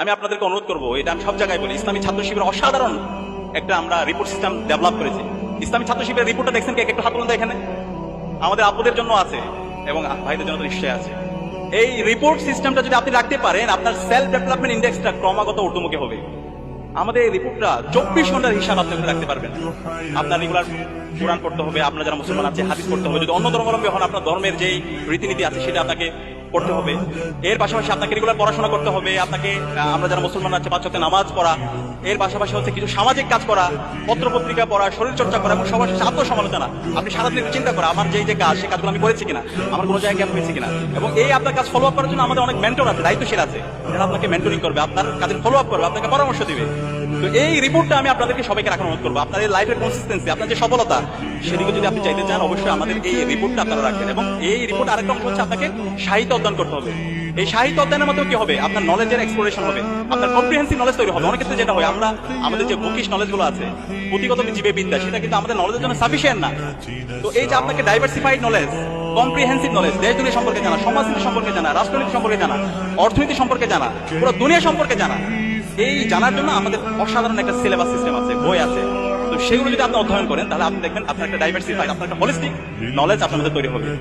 আমি আপনাদেরকে অনুরোধ করব, এটা আমি সব জায়গায় বলি, ইসলামী ছাত্র শিবির অসাধারণ একটা আমরা রিপোর্ট সিস্টেম ডেভেলপ করেছি। ইসলামী ছাত্র শিবিরের রিপোর্টটা দেখছেন কি? একটু হাত তুলুন এখানে। আমাদের আপুদের জন্য আছে এবং ভাইদের জন্য তো নিশ্চয়ই আছে। এই রিপোর্ট সিস্টেমটা যদি আপনি রাখতে পারেন, আপনার সেলফ ডেভেলপমেন্ট ইন্ডেক্সটা ক্রমাগত ঊর্ধ্বমুখী হবে। আমাদের এই রিপোর্টটা চব্বিশ ঘণ্টার হিসাব আপনি রাখতে পারবেন। আপনার রেগুলার কোরআন পড়তে হবে, আপনার যারা মুসলমান আছে, হাদিস পড়তে হবে। যদি অন্য ধর্মাবলম্বী হন, আপনার ধর্মের যেই রীতিনীতি আছে, সেটা আপনাকে পড়তে হবে। এর পাশাপাশি আপনাকে রেগুলার পড়াশোনা করতে হবে, আপনাকে আমরা যারা মুসলমান আছে, পাঁচ নামাজ পড়া, এর পাশাপাশি হচ্ছে কিছু সামাজিক কাজ করা পত্র পত্রিকা পড়া শরীর চর্চা করা এবং সবার শেষে আত্মসমালোচনা। আপনি সারাদিন চিন্তা করা আমার যেই যে কাজ সেই কাজগুলো আমি করেছি কিনা, আমার কোনো জায়গায় গ্যাপ হয়েছে কিনা। এবং এই আপনার কাজ ফলো আপ করার জন্য আমাদের অনেক মেন্টর আছে, দায়িত্বশীল আছে। যারা আপনাকে মেন্টরিং করবে, আপনার কাজের ফলো আপ করবে, আপনাকে পরামর্শ দিবে। তো এই রিপোর্টটা আমি আপনাদেরকে সবাইকে রাখার অনুরোধ করব। আপনার এই লাইফের কনসিস্টেন্সি আপনার যে সফলতা, সেদিকে যদি আপনি চাইতে চান, অবশ্যই আমাদের এই রিপোর্টটা আপনারা রাখবেন এবং এই রিপোর্ট আরেকটা অংশ হচ্ছে আপনাকে সাহিত্য অধ্যয়ন করতে হবে। এই সাহিত্য অধ্যয়নের মাধ্যমে কি হবে? আপনার নলেজের এক্সপ্লোরেশন হবে, আপনার কম্প্রিহেন্সিভ নলেজ তৈরি হবে। অনেক ক্ষেত্রে যেটা হয়, আমরা আমাদের যে বুকিশ নলেজগুলো আছে, পুঁথিগত জীবে বিদ্যা সেটা কিন্তু আমাদের নলেজের জন্য সাফিসিয়েন্ট না। তো এই যে আপনাকে ডাইভার্সিফাইড নলেজ কম্প্রিহেন্সিভ নলেজ দেশ দুনিয়া সম্পর্কে জানা সমাজনীতি সম্পর্কে জানা, রাষ্ট্রনীতি সম্পর্কে জানা, অর্থনীতি সম্পর্কে জানা, পুরো দুনিয়া সম্পর্কে জানা এই জানার জন্য আমাদের অসাধারণ একটা সিলেবাস সিস্টেম আছে, বই আছে। তো সেগুলো যদি আপনি অধ্যয়ন করেন, তাহলে আপনি দেখবেন আপনার একটা ডাইভার্সিফাইড আপনার একটা হোলিস্টিক নলেজ আপনাদের তৈরি হবে।